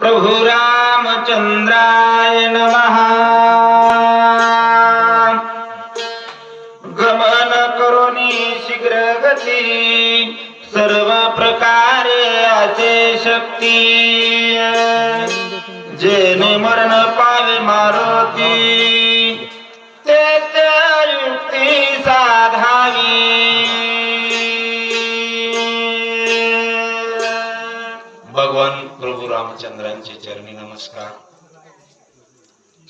प्रभु रामचंद्राय नमः।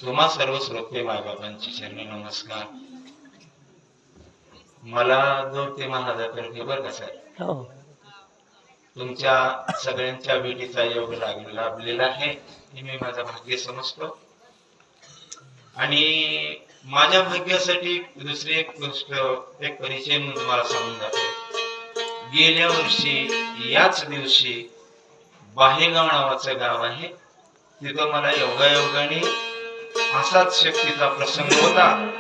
तुम्हा सर्व श्रोते मायबापांची चरणी नमस्कार. मला जोडते महाराजातर्फे बरं का साहेब? हो. तुमच्या सगळ्यांच्या भेटीचा योग लाभलेला आहे हे मी माझं भाग्य समजतो. आणि माझ्या भाग्यासाठी दुसरी एक गोष्ट एक परिचय म्हणून तुम्हाला सांगून जातो. गेल्या वर्षी याच दिवशी बाहेगाव नावाचं गाव आहे. तिथं मला योगायोगाने असाच शक्तीचा प्रसंग होता.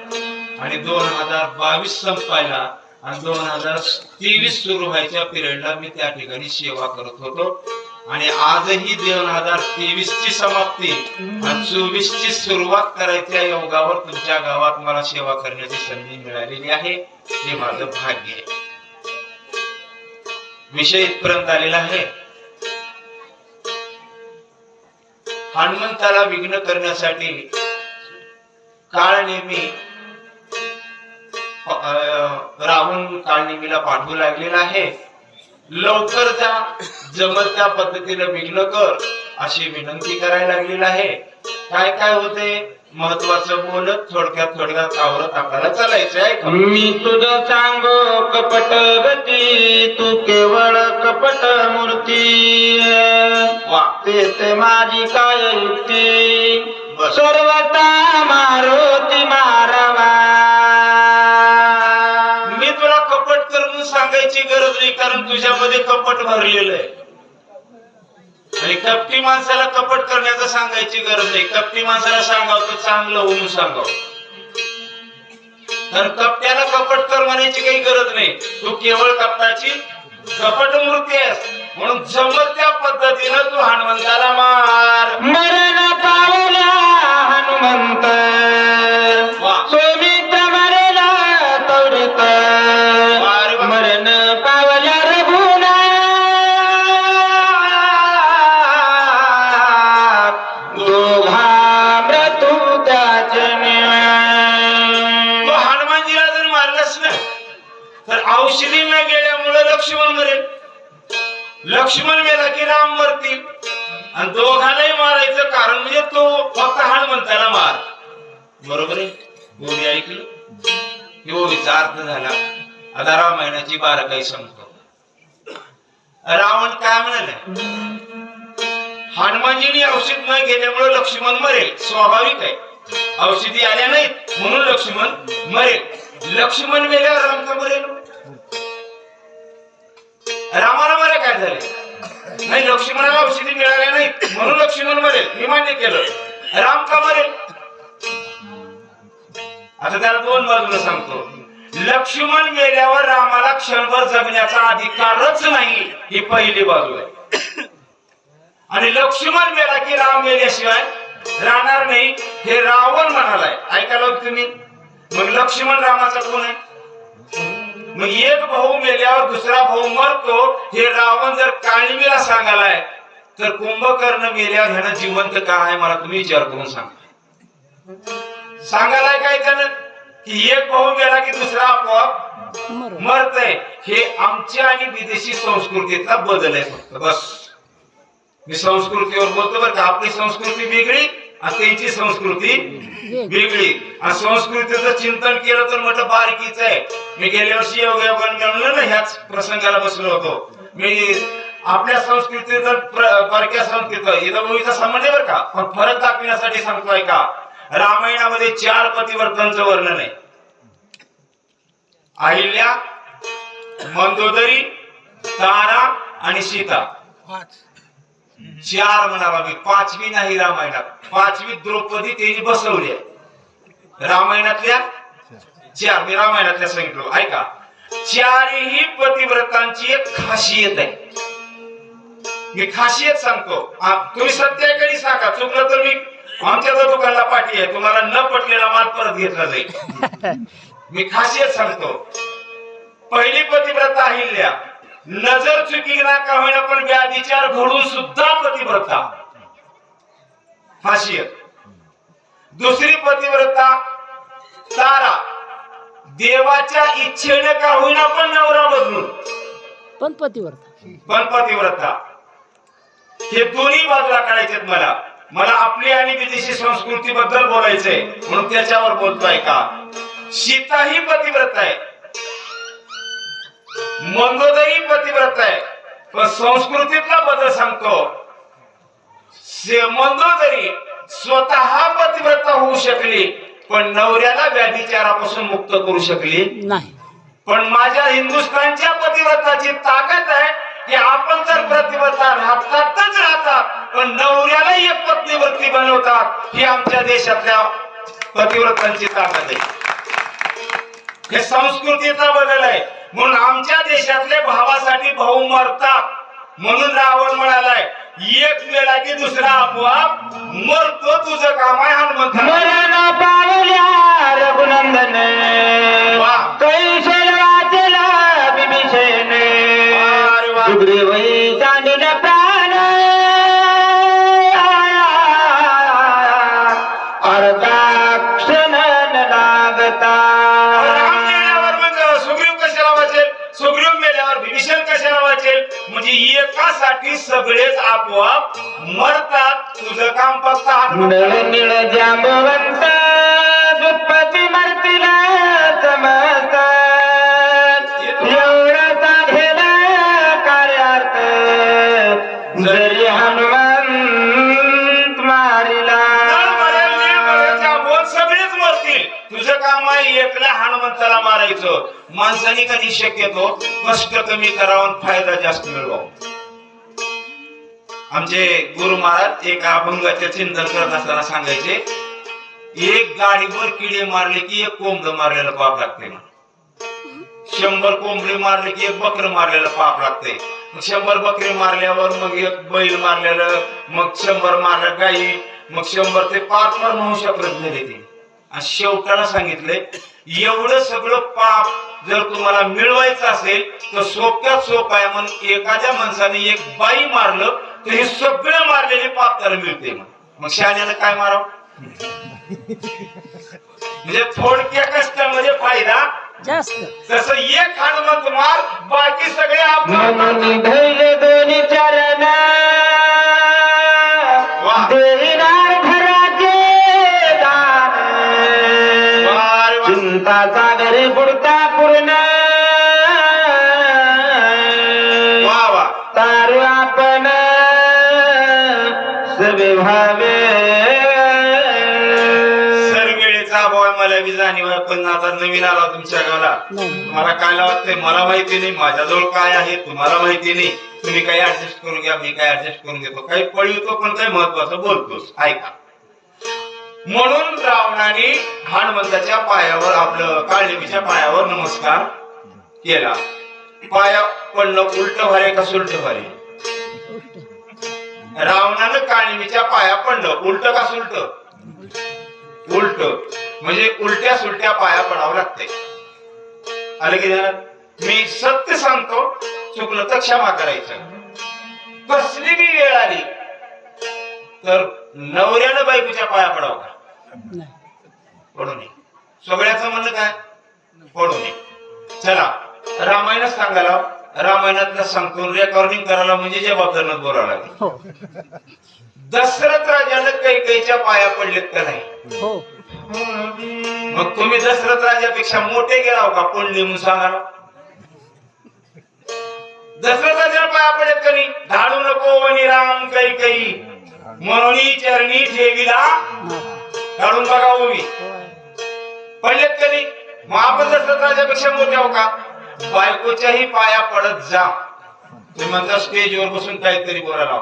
आणि दोन हजार बावीस संपायला आणि दोन हजार तेवीस सुरू व्हायच्या पिरियडला मी त्या ठिकाणी सेवा करत होतो. आणि आजही दोन हजार तेवीस ची समाप्ती आणि चोवीस ची सुरुवात करायच्या योगावर तुमच्या गावात मला सेवा करण्याची संधी मिळालेली आहे. हे माझं भाग्य आहे. विषय इथपर्यंत आलेला आहे. हनुमंताला विघ्न करण्यासाठी काळ नेहमी राहून काळ नेहमीला पाठवू लागलेला आहे. लवकर जा जमल त्या पद्धतीनं विघ्न कर अशी विनंती करायला लागलेला आहे. काय काय होते महत्वाचं बोलत थोडक्यात थोडक्यात आवरत आपल्याला चालायचं आहे? मी तुझं सांगो कपट गती तू केवळ कपट मूर्ती. वागते ते माझी काय युक्ती सर्वता मारुती मारवा. मी तुला कपट कर म्हणून सांगायची गरज नाही कारण तुझ्यामध्ये कपट भरलेलं आहे. आणि कपटी माणसाला कपट करण्याचं सांगायची गरज नाही. कपटी माणसाला सांगावं तर चांगलं होऊन सांगावं. तर कपट्याला कपट कर म्हणायची काही गरज नाही. तू केवळ कपटाची कपट मूर्ती आहेस. म्हणून जमत त्या पद्धतीनं तू हनुमंताला मार. मरण पावला मरेला मरण दोघा मृत्यू त्याचे हनुमानजीला जर मारलंस ना तर औषधी न गेल्यामुळे लक्ष्मण मरेल. लक्ष्मण मेला की राम मरतील. आणि दोघांनाही मारायचं कारण म्हणजे बरोबर आहे? गोडी ऐकलं? किंवा विचार झाला. आता रामायणाची काही संपतो. रावण काय म्हणाले? हनुमानजीनी औषध न घेण्यामुळे लक्ष्मण मरेल. स्वाभाविक आहे. औषधी आल्या नाहीत म्हणून लक्ष्मण मरेल. लक्ष्मण मेल्यावर राम का मरेल? रामाला मरे काय झाले? नाही लक्ष्मणाला औषधी मिळाल्या नाहीत म्हणून लक्ष्मण मरेल. मी मान्य केलं. राम का मरेल? आता त्याला दोन बाजूला सांगतो. लक्ष्मण मेल्यावर रामाला क्षणभर जगण्याचा अधिकारच नाही ही पहिली बाजू आहे. आणि लक्ष्मण मेला की राम गेल्याशिवाय राहणार नाही हे रावण म्हणालाय. ऐकायला तुम्ही? मग लक्ष्मण रामाचा कोण आहे? मग एक भाऊ मेल्यावर दुसरा भाऊ मरतो हे रावण जर काळमीला सांगालाय तर कुंभकर्ण मेल्यावर ह्यानं जिवंत का आहे? मला तुम्ही विचार करून सांगा. सांगायलाय काय त्यानं? की एक भाऊ मेला की दुसरा आपोआप मर मरतय. हे आमच्या आणि विदेशी संस्कृतीतला बदल आहे फक्त बस. मी संस्कृतीवर बोलतो बरं का. आपली संस्कृती वेगळी आणि त्यांची संस्कृती वेगळी. आणि संस्कृतीचं चिंतन केलं तर म्हटलं बारकीच आहे. मी गेल्या वर्षी योग म्हणलं ना ह्याच प्रसंगाला बसलो होतो. मी आपल्या संस्कृतीचं प्र- परक्या संस्कृत इथं भूमीचा संबंध आहे बरं का? पण फरक दाखविण्यासाठी सांगतोय का? रामायणामध्ये चार पतिवर्तनचं वर्णन आहे. अहिल्या मंदोदरी तारा आणि सीता. चार म्हणावा मी पाचवी नाही रामायणात. पाचवी द्रौपदी त्यांनी बसवली आहे. रामायणातल्या चार मी रामायणातल्या सांगितलं ऐका. चारही पतिव्रतांची एक खासियत आहे. मी खासियत सांगतो. तुम्ही सत्य आहे कधी सांगा चुकलं तर मी आमच्या दुकानला पाठी आहे. तुम्हाला न पटलेला माल परत घेतला जाईल. मी खासियत सांगतो. पहिली पतिव्रता अहिल्या. नजर चुकी ना का होईना पण व्याधिचार घडून सुद्धा पतिव्रता. खासियत. दुसरी पतिव्रता तारा. देवाच्या इच्छेने का होईना पण नवरा बदलून. पण पतिव्रता. पण पतिव्रता. हे दोन्ही बाजूला काढायचे मला. मला आपली आणि विदेशी संस्कृती बद्दल बोलायचंय म्हणून त्याच्यावर बोलतोय का? सीता ही पतिव्रता आहे. मंदोदरी पतिव्रता आहे. पण संस्कृतीतला बदल सांगतो. मंदोदरी स्वतः पतिव्रता होऊ शकली पण नवऱ्याला व्याधिचारापासून मुक्त करू शकली. नाही. पण माझ्या हिंदुस्थानच्या पतिव्रताची ताकद आहे की आपण तर प्रतिव्रता राहतातच राहतात पण नवऱ्याला एक पत्नीवृत्ती बनवतात ही आमच्या देशातल्या पतिव्रतांची ताकद आहे. हे संस्कृतीचा बदल आहे. म्हणून आमच्या देशातले भावासाठी भाऊ मरतात म्हणून रावण म्हणालाय एक वेळा की दुसरा आपोआप मरतो तुझं काम आहे हनुमंत मरण पावल्या रघुनंदन. वा. सगळेच आपोआप मरतात. तुझं काम फक्त जांबवंत दुप्पती मरतीला समजत एवढं साधेल कार्यार्थ जरी हनुमंत मारिला. नळ मरेल, नीळ मरेल, जांभूळ सगळेच मरतील. तुझं काम आहे एकल्या हनुमंताला मारायचं. माणसाने कधी शक्यतो कष्ट कमी करावं फायदा जास्त मिळवा आमचे गुरु महाराज एक अभंगाचे चिंतन करत असताना सांगायचे एक गाडीवर किडे मारले की एक कोंबड मारलेला पाप लागते शंभर कोंबडी मारले की एक बकर मारलेलं पाप लागते मग शंभर बकरी मारल्यावर मग एक बैल मारलेलं मग शंभर मारलं गाई मग शंभर ते पाच पण म्हणू शकत झाले ते. शेवटाला सांगितलंय एवढं सगळं पाप जर तुम्हाला मिळवायचं असेल तर सोप्यात सोपं आहे. म्हणून एखाद्या माणसाने एक बाई मारलं तर हे सगळं मारलेले पाप त्याला मिळते मग मग शहाण्यानं काय मारावं? म्हणजे थोडक्या कष्टामध्ये फायदा? जास्त. तसं एक हनुमंत मार बाकी सगळे आपण वा. चिंता सागरे बुडता पूर्ण. तारू आपण सवे भावे सर वेळेचा अभाव आहे मला बी जाणीव पण आता नवीन आला तुमच्या गावाला. मला काय वाटतंय मला माहिती नाही. माझ्याजवळ काय आहे तुम्हाला माहिती नाही. तुम्ही काही ऍडजस्ट करून घ्या मी काय ऍडजस्ट करून घेतो. काही पळवतो पण काही महत्वाचं बोलतोच ऐका. म्हणून रावणाने हनुमंताच्या पायावर आपलं काळजीच्या पायावर नमस्कार केला. पाया पडलं उलट भारे का सुलट भारे? रावणानं काळिमीच्या पाया पडलं. उलट का सुलट? उलट. म्हणजे उलट्या सुलट्या पाया पडावं लागतंय. आलं की मी सत्य सांगतो चुकलं तर क्षमा करायचं. कसली बी वेळ आली तर नवऱ्यानं बायकोच्या पाया पडावं का? पडू नये सगळ्याचं म्हणणं काय? पडू नये चला रामायणच सांगायला रामायणातलं सांगतो रेकॉर्डिंग करायला म्हणजे जबाबदारनं बोलावं लागेल. हो. दशरथ राजानं कैकेच्या पाया पडलेत का नाही? हो. मग तुम्ही दशरथ राजापेक्षा मोठे गेलाव का? पुण्य म्हणून सांगा. दशरथ राजाला पाया पडलेत का नाही? धाडू नको वनी राम कै कै म्हणून चरणी ठेवीला. नाही. काढून बघा उभी होय. पडलेत का नाही मग आपण दशरथ राजापेक्षा मोठे आहो का? बायकोच्याही पाया पडत जा. तुम्ही म्हणता स्टेजवर बसून काहीतरी बोलायला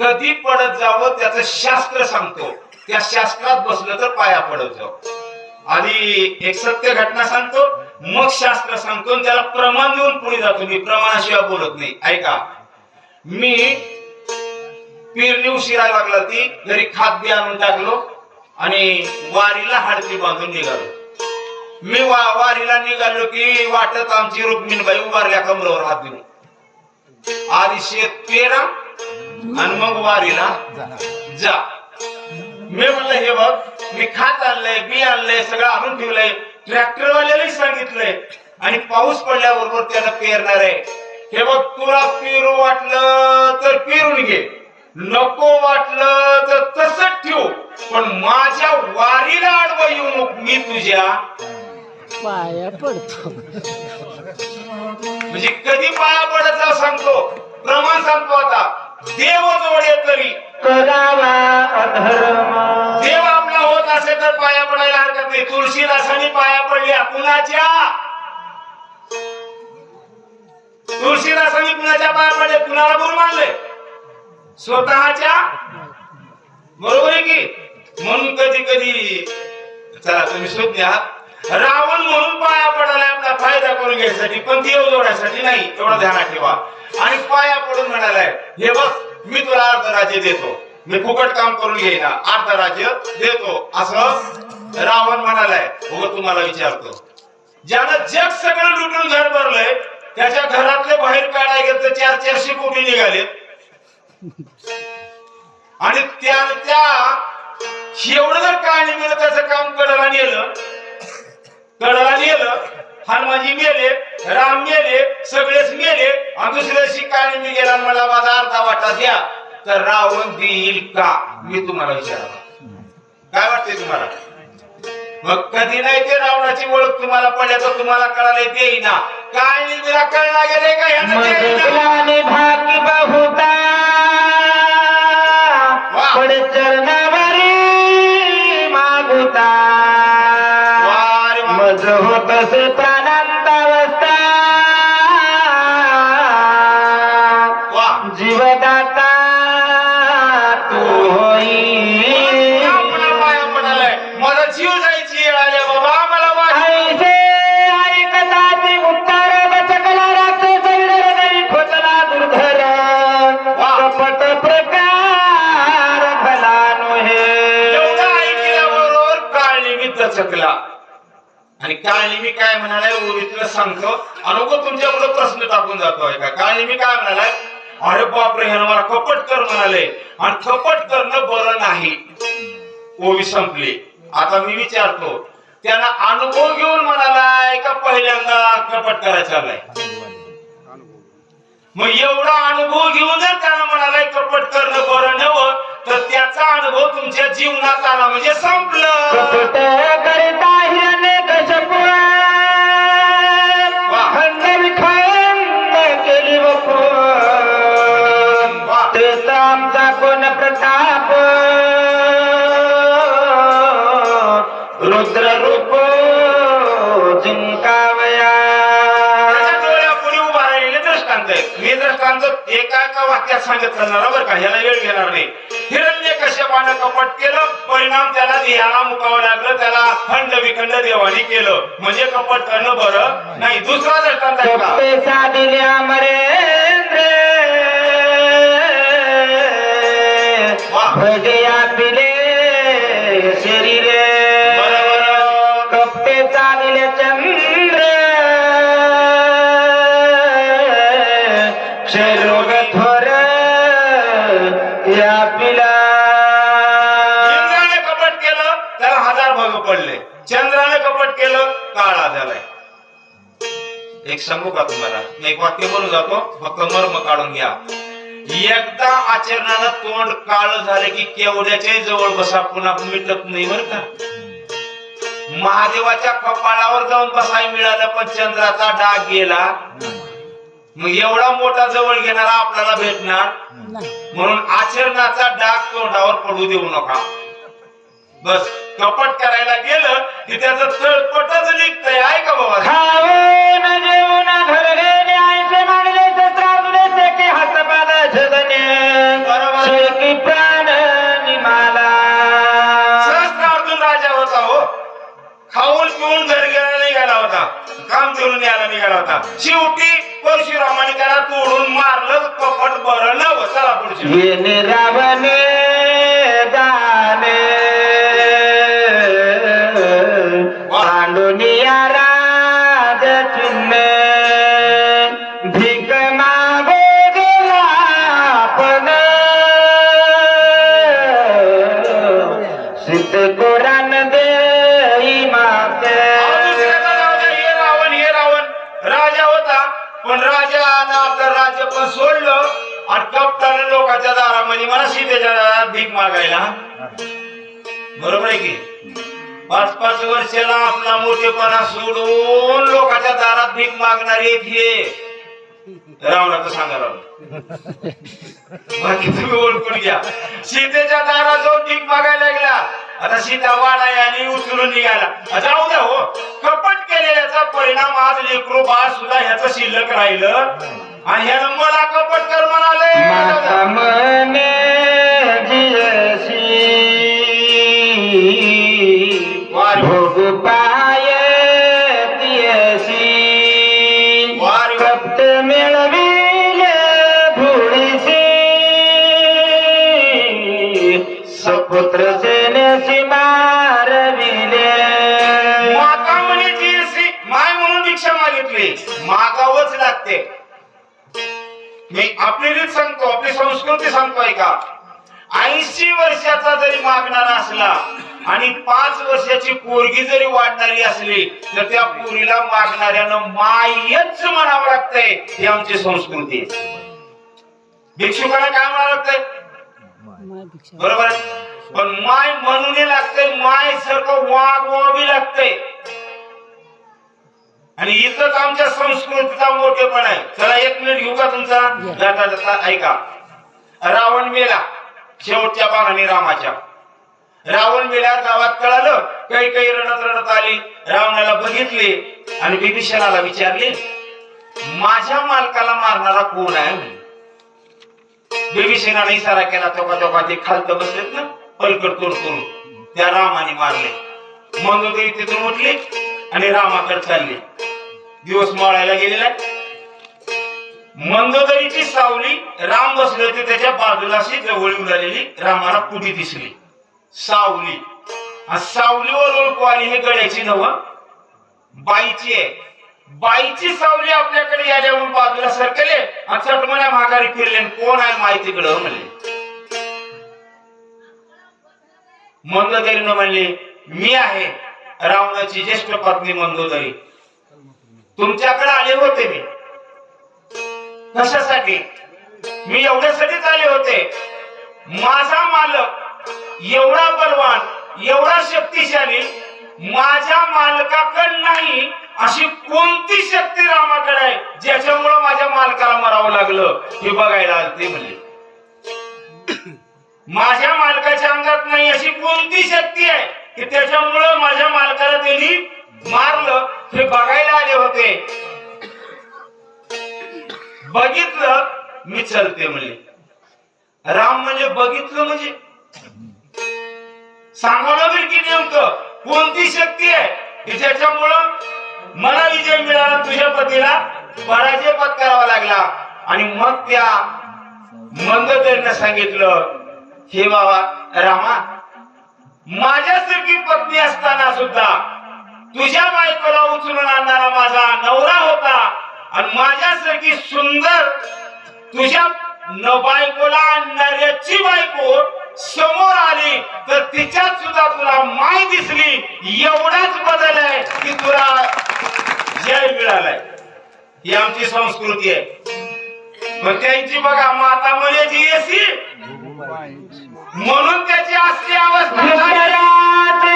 कधी पडत जावं त्याचं शास्त्र सांगतो. त्या शास्त्रात बसलं तर पाया पडत जाऊ आधी एक सत्य घटना सांगतो मग शास्त्र सांगतो त्याला प्रमाण देऊन पुढे जातो. मी प्रमाणाशिवाय बोलत नाही. ऐका. मी पेरणी उशिरा लागला ती घरी बी आणून टाकलो. आणि वारीला हाडती बांधून निघालो. मी वा वारीला निघालो की वाटत आमची रुक्मिणबाई उभारल्या कमरावर हात देऊन. आधी शेत पेरा आणि मग वारीला जा. मी म्हणलं हे बघ मी खात आणलंय बी आणलंय सगळं आणून ठेवलंय ट्रॅक्टरवाल्यालाही सांगितलंय आणि पाऊस पडल्याबरोबर त्याला पेरणार आहे. हे बघ तुला पेरू वाटलं तर पेरून घे. नको वाटलं तर तसंच ठेव. पण माझ्या वारीला आडवा येऊ नको. मी तुझ्या पाया पडतो. म्हणजे कधी पाया पडायचं सांगतो. प्रमाण सांगतो आता. देव जोडे तरी. करावा अधर्म. देव आपला होत असेल तर पाया पडायला हरकत नाही. तुळशीदासाने पाया पडल्या. कुणाच्या? तुळशीदासाने कुणाच्या पाया पडले कुणाला गुरु मानले स्वतःच्या बरोबर आहे की? म्हणून कधी कधी चला तुम्ही सुज्ञ रावण म्हणून पाया पडायला आपला फायदा करून घ्यायसाठी पण देव जोडायसाठी नाही एवढं ध्यानात ठेवा. आणि पाया पडून म्हणालाय हे बघ मी तुला अर्ध राज्य देतो. मी फुकट काम करून घेईना अर्ध राज्य देतो. असं रावण म्हणालाय. हो तुम्हाला विचारतो. ज्यानं जग सगळं लुटून घर भरलंय त्याच्या घरातले बाहेर काढायला गेलं तर चार चारशे कोटी निघाले आणि त्या त्या एवढं जर काळणी मिळत त्याचं काम कडला नेलं. कडला नेलं हनुमानजी मेले राम मेले सगळेच मेले. आणि दुसऱ्या दिवशी काळणी मी गेला मला माझा अर्धा वाटा द्या तर रावण देईल का? मी तुम्हाला विचारला. काय वाटते तुम्हाला? मग कधी नाही ते रावणाची ओळख तुम्हाला पडल्या तर तुम्हाला कळाले देईना. काळणी मिळा कळला गेले का लागला आणि काल मी काय म्हणालाय ओवीतलं सांगतो. अनुभव तुमच्या मुलं प्रश्न टाकून जातो का काल मी काय म्हणालाय? अरे बापरे ह्यानं मला कपट कर म्हणाले. आणि कपट करणं बरं नाही. ओवी संपली. आता मी विचारतो त्यांना अनुभव घेऊन म्हणालाय का पहिल्यांदा कपट करायचा आलाय मग एवढा अनुभव घेऊन जर त्याला म्हणालाय कपट करणं बरं नव्हतं तर त्याचा अनुभव तुमच्या जीवनात आला म्हणजे संपलं. मी दृष्टांत एका एका वाक्यात सांगत चालणार बरं का? ह्याला वेळ घेणार नाही. कश्यपानं कपट केलं परिणाम त्याला ध्येयाला मुकावं लागलं त्याला खंड विखंड देवानी केलं. म्हणजे कपट करणं बरं नाही. दुसरा दृष्टांत मरेंद्र. वाह. भजया पिले शरीरे. काळा झालाय एक सांगू का तुम्हाला? एक वाक्य बोलून जातो. फक्त मर्म काढून घ्या. एकदा आचरणाला तोंड काळ झाले की केवढ्याच्या जवळ बसा पुन्हा मिटत नाही बर का? महादेवाच्या कपाळावर जाऊन बसाय मिळालं पण चंद्राचा डाग गेला. मग एवढा मोठा जवळ घेणारा आपल्याला भेटणार? म्हणून आचरणाचा डाग तोंडावर पडू देऊ नका. बस कपट करायला गेलं की त्याचं तळपटच निघतंय. आहे का बाबा? मांडले ते की हातपाद बरोबर. प्राण निमाला. सहस्त्रार्जुन राजा होता हो. खाऊन पिऊन घर गेला निघाला होता. काम करून यायला निघाला होता. शेवटी परशुरामाने त्याला तोडून मारलं कपट भरलं चला पुढचे. रावणे. कपटानं दारामध्ये मला सीतेच्या दारात भीक मागायला. बरोबर आहे की? पाच पाच वर्षाला आपला मोठेपणा सोडून लोकांच्या दारात भीक मागणारी एक हे. रावणाचं सांगा रावण बाकी तुम्ही ओळखून घ्या. सीतेच्या दारात जाऊन भीक मागायला लागला. आता सीता वाढाय आणि उचलून निघाला. जाऊ द्या हो. कपट केलेल्याचा परिणाम आज लेकरो बाळ सुद्धा ह्याचं शिल्लक राहिलं. आणि ह्यानं मला कपट कर म्हणाले. आपली रीत सांगतो आपली संस्कृती सांगतो का ऐंशी वर्षाचा जरी मागणारा असला आणि पाच वर्षाची पोरगी जरी वाढणारी असली तर त्या पोरीला मागणाऱ्यानं मायच म्हणावं लागतंय ही आमची संस्कृती. भिक्षुकाला काय म्हणावं लागतंय? बरोबर पण माय म्हणून लागतंय माय सारखं वागवावी लागतंय. आणि इथंच आमच्या संस्कृतीचा मोठेपण आहे. चला एक मिनिट घेऊ का तुमचा? जाता जाता ऐका. रावण मेला शेवटच्या बाणाने रामाच्या. रावण मेला गावात कळालं काही काही रडत रडत आली. रावणाला बघितले आणि बिभीषणाला विचारले माझ्या मालकाला मारणारा कोण आहे? म्हणे. बिभीषणाने इशारा केला तोका तोका ते खालत बसलेत ना पलकट तोड करून त्या रामाने मारले. मंदोदरी तिथून उठली. आणि रामाकडे चालली. दिवस माळायला गेलेला. मंदोदरीची सावली राम बसले ते त्याच्या बाजूला अशी जवळ उडालेली. रामाला कुठी दिसली? सावली. आणि सावलीवर ओळखू हे गड्याची नव. बाईची आहे. बाईची सावली आपल्याकडे याच्यावरून बाजूला सरकले आणि चटमण्या माघारी फिरले आणि कोण आहे माहितीकडं हो म्हणले. मंदोदरीनं म्हणले मी आहे. रावणाची ज्येष्ठ पत्नी मंगोदरी तुमच्याकडे आले होते मी. कशासाठी? मी एवढ्यासाठीच आले होते. माझा मालक एवढा बलवान एवढा शक्तिशाली माझ्या मालकाकडे नाही अशी कोणती शक्ती रामाकडे आहे ज्याच्यामुळं माझ्या मालकाला मरावं लागलं? हे बघायला ते म्हणले. माझ्या मालकाच्या अंगात नाही अशी कोणती शक्ती आहे? की त्याच्यामुळं माझ्या मालकाला त्यांनी मारलं. हे बघायला आले होते. बघितलं मी चलते म्हणले. राम म्हणजे बघितलं म्हणजे? सांगावं लागेल की नेमकं? कोणती शक्ती आहे? की ज्याच्यामुळं मला विजय मिळाला तुझ्या पतीला पराजय पत्करावा लागला. आणि मग त्या मंदोदरीनं सांगितलं हे बाबा रामा माझ्यासारखी पत्नी असताना सुद्धा तुझ्या बायकोला उचलून आणणारा माझा नवरा होता. आणि माझ्यासारखी सुंदर तुझ्या न बायकोला आणणाऱ्याची बायको समोर आली तर तिच्यात सुद्धा तुला माय दिसली. एवढाच बदल आहे की तुला जय मिळालाय. ही आमची संस्कृती आहे. पण त्यांची बघा माता म्हणजे जी एसी म्हणून त्याची असली अवस्था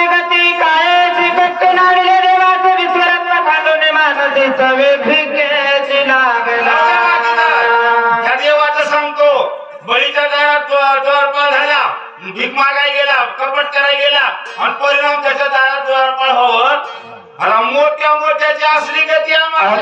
गती कायची कट्ट नाडले देवाचे विस्मरण खांदोने मानसी सवे भिकेची लागला. त्या देवाचं सांगतो बळीच्या दारात द्वा- द्वारपाल झाला भीक मागाय गेला कपट करायला गेला आणि परिणाम त्याच्या दारात द्वारपाल व्हावं आता मोठ्या मोठ्याची असली गती आम्हाला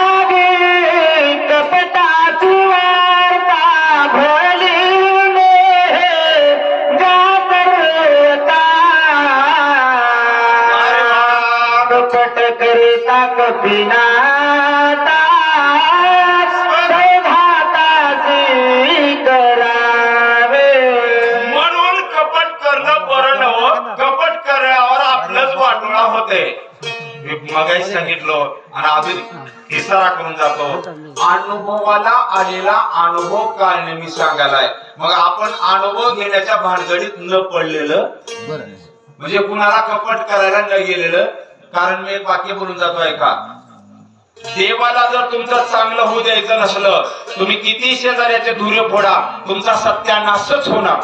करावे म्हणून कपट करणं बरं नव्हतं कपट करण्यावर आपलंच वाटोळा होते. मगाही सांगितलं आणि अजून इशारा करून जातो. अनुभवाला आलेला अनुभव काय मी सांगायलाय. मग आपण अनुभव घेण्याच्या भानगडीत न पडलेलं म्हणजे कुणाला कपट करायला न गेलेलं कारण मी एक वाक्य बोलून जातोय का देवाला जर तुमचं चांगलं होऊ द्यायचं नसलं तुम्ही किती शेजाऱ्याचे धुरे फोडा तुमचा सत्यानाशच होणार.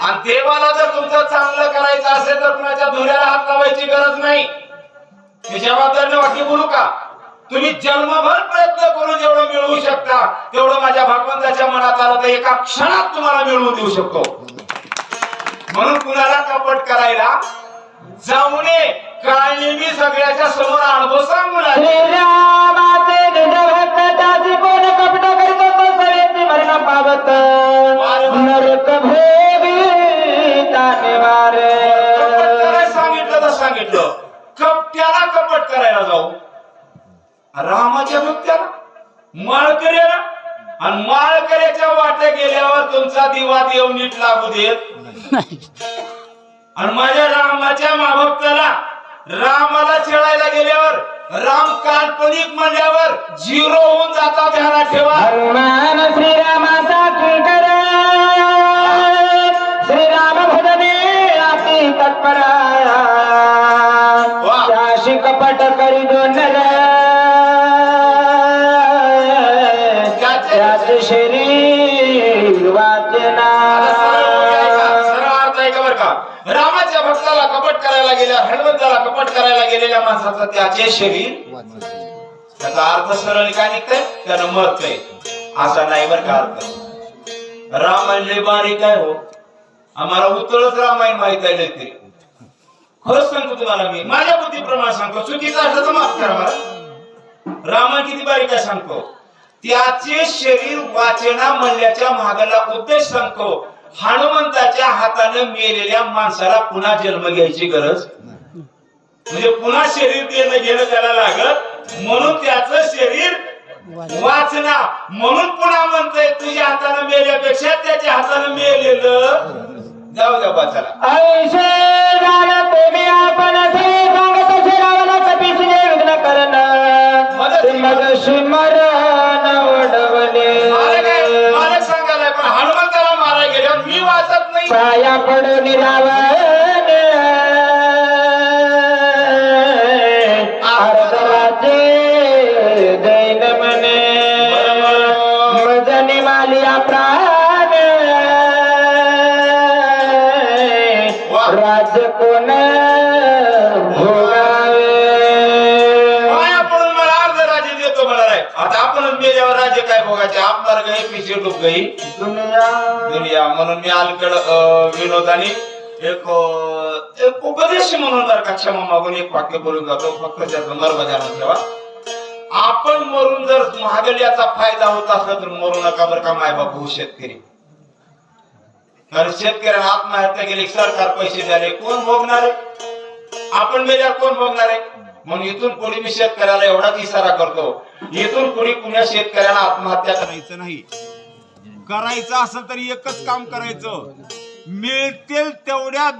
आणि देवाला जर तुमचं चांगलं करायचं असेल तर कुणाच्या धुऱ्याला हात लावायची गरज नाही. मी जबाबदारीने वाक्य बोलू का? तुम्ही जन्मभर प्रयत्न करून जेवढं मिळवू शकता तेवढं माझ्या भगवंताच्या मनात आलं तर एका क्षणात तुम्हाला मिळवून देऊ शकतो. म्हणून कुणाला कपट करायला? जाऊ नये काळ नेहमी सगळ्याच्या समोर अनुभव सांगू कोण कपट करीत तो सवेची मरण पावत. नरक भोगी ताने वारे. कपट करायला सांगितलं तर सांगितलं. कपट्याला कपट करायला जाऊ. रामाच्या भक्त्याला माळकऱ्याला आणि माळकऱ्याच्या वाट्या गेल्यावर तुमचा दिवा देव नीट लागू देत आणि माझ्या रामाच्या माभक्ताला रामाला छेडायला गेल्यावर राम काल्पनिक म्हणल्यावर झिरो होऊन जाता ध्यानात ठेवा. श्रीरामाचा पट करायला गेलेल्या माणसाचं त्याचे शरीर त्याचा अर्थ सरळ काय निघतंय? त्यानं मरतय असा नाही बर का अर्थ. रामायण लय बारीक आहे हो. आम्हाला उत्तरच रामायण माहीत आहे ते. खरंच सांगतो तुम्हाला मी माझ्या बुद्धीप्रमाणे सांगतो. चुकीचा अर्थ तर माफ करा मला रामायण किती बारीक आहे सांगतो. त्याचे शरीर वाचना म्हणल्याच्या मागाला उद्देश सांगतो. हनुमंताच्या हातानं मेलेल्या माणसाला पुन्हा जन्म घ्यायची गरज म्हणजे पुन्हा शरीर देणं घेणं त्याला लागत. म्हणून त्याचं शरीर वाचना. म्हणून पुन्हा म्हणतोय तुझ्या हातानं मेल्यापेक्षा त्याच्या हातानं मेलेलं. जाऊ द्या मालक सांगायला पण हनुमंताला मारायला गेल्यावर मी वाचत नाही. पाया पडून राज्य कोण पाया पडून मला अर्ध राज्य देतो. आता आपणच मेल्यावर राज्य काय बघायचे आपणार गई पिशे डुब गई. दुनिया. दुनिया म्हणून मी अलीकड विनोदाने एक अं, एक उपदेश म्हणून जर का क्षमा मागून एक वाक्य बोलून जातो फक्त त्याचं मर्म ध्यानात ठेवा. आपण मरून जर महागल्याचा फायदा होत असला तर मरू नका बरं का माय बापू शेतकरी कारण शेतकऱ्यांना आत्महत्या केली सरकार पैसे द्याले कोण भोगणार आहे? आपण मेल्या कोण भोगणार आहे? म्हणून इथून पुढे मी शेतकऱ्याला एवढाच इशारा करतो इथून पुढे कुण्या शेतकऱ्याला आत्महत्या करायचं नाही. करायचं असेल तर एकच काम करायचं. मिळतील तेवढ्या